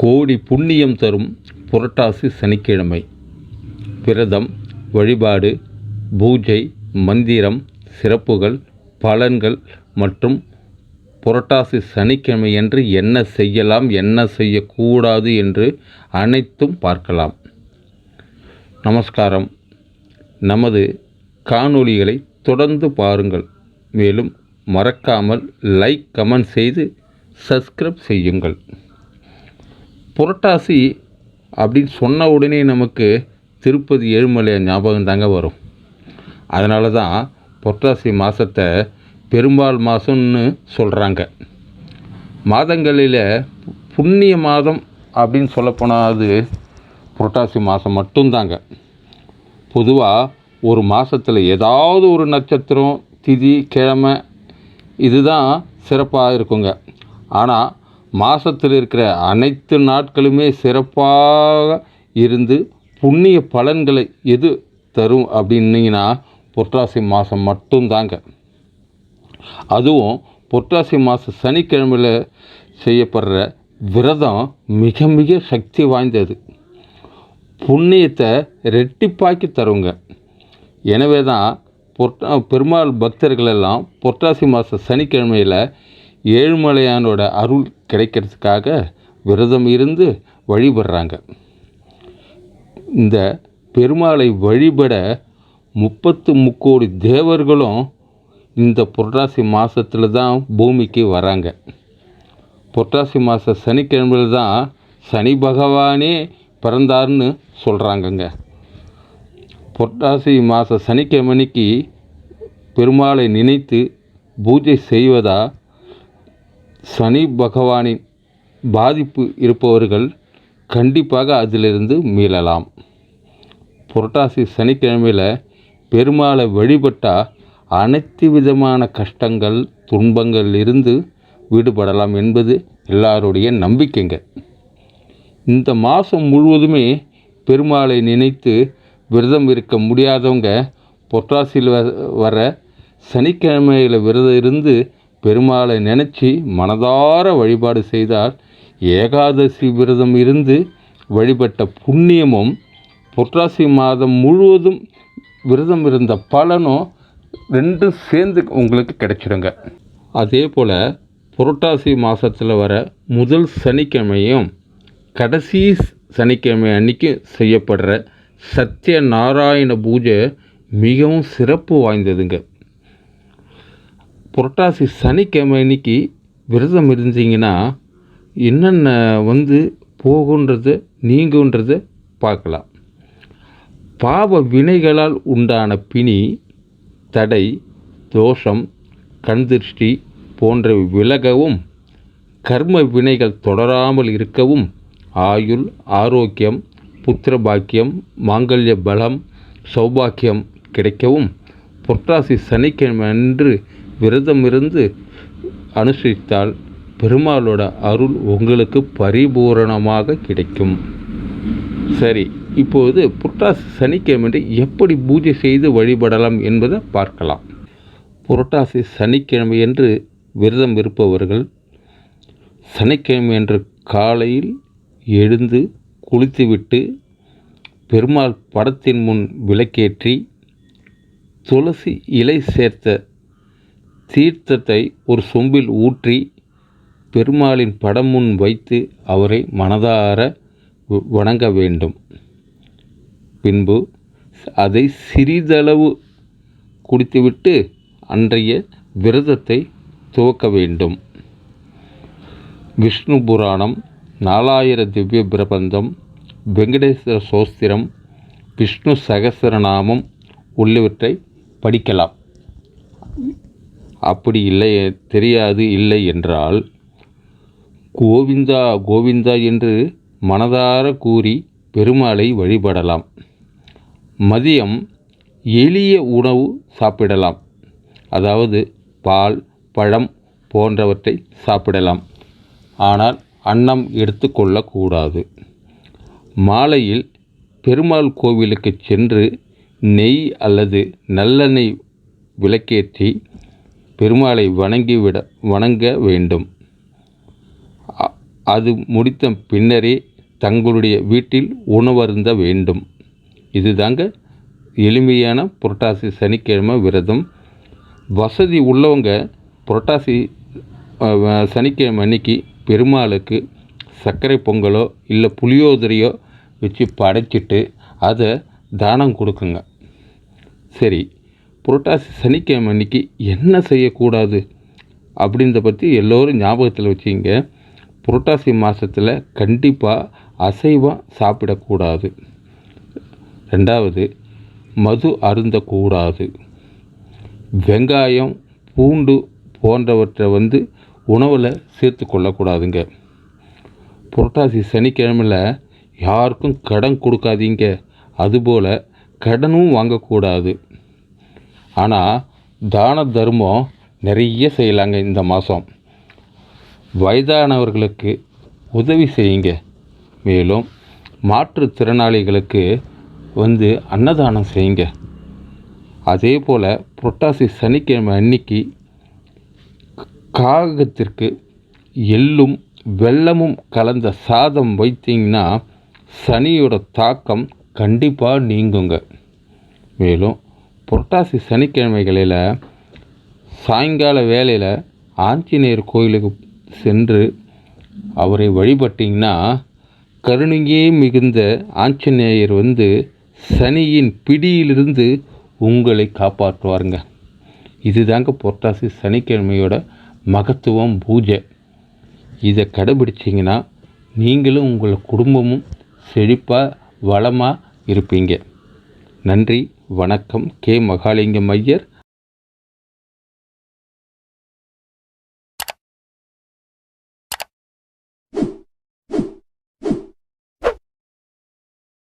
கோடி புண்ணியம் தரும் புரட்டாசி சனிக்கிழமை. விரதம் வழிபாடு பூஜை மந்திரம் சிறப்புகள் பலன்கள் மற்றும் புரட்டாசி சனிக்கிழமையன்று என்ன செய்யலாம் என்ன செய்யக்கூடாது என்று அனைத்தும் பார்க்கலாம். நமஸ்காரம். நமது காணொளிகளை தொடர்ந்து பாருங்கள். மேலும் மறக்காமல் லைக் கமெண்ட் செய்து சப்ஸ்கிரைப் செய்யுங்கள். புரட்டாசி அப்படின்னு சொன்ன உடனே நமக்கு திருப்பதி ஏழுமலையை ஞாபகம் தாங்க வரும். அதனால தான் புரட்டாசி மாதத்தை பெரும்பால் மாதம்னு சொல்கிறாங்க மாதங்களில் புண்ணிய மாதம் அப்படின்னு சொல்லப்போனால் அது புரட்டாசி மாதம் மட்டும்தாங்க. பொதுவாக ஒரு மாதத்தில் ஏதாவது ஒரு நட்சத்திரம் திதி கிழமை இதுதான் சிறப்பாக இருக்குங்க. ஆனால் மாதத்தில் இருக்கிற அனைத்து நாட்களுமே சிறப்பாக இருந்து புண்ணிய பலன்களை எது தரும் அப்படின்னீங்கன்னா புரட்டாசி மாதம் மட்டும்தாங்க. அதுவும் புரட்டாசி மாதம் சனிக்கிழமையில் செய்யப்படுற விரதம் மிக மிக சக்தி வாய்ந்தது. புண்ணியத்தை ரெட்டிப்பாக்கி தருங்க. எனவே தான் பொட்டா பெருமாள் பக்தர்கள் எல்லாம் புரட்டாசி மாத சனிக்கிழமையில் ஏழுமலையானோட அருள் கிடைக்கிறதுக்காக விரதம் இருந்து வழிபடுறாங்க. இந்த பெருமாளை வழிபட முப்பத்து முக்கோடி தேவர்களும் இந்த புரட்டாசி மாதத்தில் தான் பூமிக்கு வராங்க. புரட்டாசி மாத சனிக்கிழமையில் தான் சனி பகவானே பிறந்தார்னு சொல்கிறாங்கங்க புரட்டாசி மாத சனிக்கிழமைக்கு பெருமாளை நினைத்து பூஜை செய்வதா சனி பகவானின் பாதிப்பு இருப்பவர்கள் கண்டிப்பாக அதிலிருந்து மீளலாம். புரட்டாசி சனிக்கிழமையில் பெருமாளை வழிபட்டால் அனைத்து விதமான கஷ்டங்கள் துன்பங்கள் இருந்து விடுபடலாம் என்பது எல்லாருடைய நம்பிக்கைங்க. இந்த மாதம் முழுவதுமே பெருமாளை நினைத்து விரதம் இருக்க முடியாதவங்க புரட்டாசியில் வ வர சனிக்கிழமையில் விரதம் இருந்து பெருமாளை நினச்சி மனதார வழிபாடு செய்தால் ஏகாதசி விரதம் இருந்து வழிபட்ட புண்ணியமும் புரட்டாசி மாதம் முழுவதும் விரதம் இருந்த பலனும் ரெண்டும் சேர்ந்து உங்களுக்கு கிடைச்சிடுங்க. அதே போல் புரட்டாசி மாதத்தில் வர முதல் சனிக்கிழமையும் கடைசி சனிக்கிழமை அன்னைக்கு செய்யப்படுற சத்ய நாராயண பூஜை மிகவும் சிறப்பு வாய்ந்ததுங்க. புரட்டாசி சனிக்கிழமை அன்னைக்கு விரதம் இருந்தீங்கன்னா என்னென்ன வந்து போகுன்றது நீங்குன்றத பார்க்கலாம். பாவ வினைகளால் உண்டான பிணி தடை தோஷம் கண்திருஷ்டி போன்றவை விலகவும் கர்ம வினைகள் தொடராமல் இருக்கவும் ஆயுள் ஆரோக்கியம் புத்திர பாக்கியம் மாங்கல்ய பலம் சௌபாக்கியம் கிடைக்கவும் புரட்டாசி சனிக்கிழமை அன்று விரதம் இருந்து அனுசரித்தால் பெருமாளோட அருள் உங்களுக்கு பரிபூரணமாக கிடைக்கும். சரி இப்போது புரட்டாசி சனிக்கிழமை எப்படி பூஜை செய்து வழிபடலாம் என்பதை பார்க்கலாம். புரட்டாசி சனிக்கிழமையன்று விரதம் இருப்பவர்கள் சனிக்கிழமையன்று காலையில் எழுந்து குளித்துவிட்டு பெருமாள் படத்தின் முன் விளக்கேற்றி துளசி இலை சேர்த்த தீர்த்தத்தை ஒரு சொம்பில் ஊற்றி பெருமாளின் படம் முன் வைத்து அவரை மனதார வ- வணங்க வேண்டும். பின்பு அதை சிறிதளவு குடித்துவிட்டு அன்றைய விரதத்தை துவக்க வேண்டும். விஷ்ணு புராணம் நாலாயிர திவ்ய பிரபந்தம் வெங்கடேஸ்வர சோஸ்திரம் விஷ்ணு சகஸ்ரநாமம் உள்ளிவற்றை படிக்கலாம். அப்படி இல்லை தெரியாது இல்லை என்றால் கோவிந்தா கோவிந்தா என்று மனதார கூறி பெருமாளை வழிபடலாம். மதியம் எளிய உணவு சாப்பிடலாம். அதாவது பால் பழம் போன்றவற்றை சாப்பிடலாம். ஆனால் அன்னம் எடுத்துக்கொள்ளக்கூடாது மாலையில் பெருமாள் கோவிலுக்கு சென்று நெய் அல்லது நல்லெண்ணெய் விளக்கேற்றி பெருமாளை வணங்கிவிட வணங்க வேண்டும். அது முடித்த பின்னரே தங்களுடைய வீட்டில் உணவருந்த வேண்டும். இதுதாங்க எளிமையான புரட்டாசி சனிக்கிழமை விரதம். வசதி உள்ளவங்க புரட்டாசி சனிக்கிழமை அன்னைக்கு பெருமாளுக்கு சர்க்கரை பொங்கலோ இல்லை புளியோதரையோ வச்சு படைச்சிட்டு அதை தானம் கொடுக்குங்க. சரி புரட்டாசி சனிக்கிழமை அன்னைக்கு என்ன செய்யக்கூடாது அப்படின்றத பற்றி எல்லோரும் ஞாபகத்தில் வச்சுங்க புரட்டாசி மாதத்தில் கண்டிப்பாக அசைவம் சாப்பிடக்கூடாது. ரெண்டாவது மது அருந்தக்கூடாது. வெங்காயம் பூண்டு போன்றவற்றை வந்து உணவில் சேர்த்து கொள்ளக்கூடாதுங்க. புரட்டாசி சனிக்கிழமையில் யாருக்கும் கடன் கொடுக்காதீங்க. அதுபோல் கடனும் வாங்கக்கூடாது. ஆனால் தான தர்மம் நிறைய செய்யலாங்க இந்த மாதம் வயதானவர்களுக்கு உதவி செய்யுங்க. மேலும் மாற்றுத்திறனாளிகளுக்கு வந்து அன்னதானம் செய்யுங்க. அதே போல் புரட்டாசி சனிக்கிழமை அன்னைக்கு காகத்திற்கு எள்ளும் வெள்ளமும் கலந்த சாதம் வைத்தீங்கன்னா சனியோட தாக்கம் கண்டிப்பாக நீங்குங்க. மேலும் புரட்டாசி சனிக்கிழமைகளில் சாயங்கால வேளையில் ஆஞ்சநேயர் கோயிலுக்கு சென்று அவரை வழிபட்டிங்கன்னா கருணையே மிகுந்த ஆஞ்சநேயர் வந்து சனியின் பிடியிலிருந்து உங்களை காப்பாற்றுவாருங்க. இதுதாங்க புரட்டாசி சனிக்கிழமையோட மகத்துவம் பூஜை. இதை கடைபிடிச்சிங்கன்னா நீங்களும் உங்கள் குடும்பமும் செழிப்பாக வளமாக இருப்பீங்க. நன்றி வணக்கம். கே. மகாலிங்கம் ஐயர்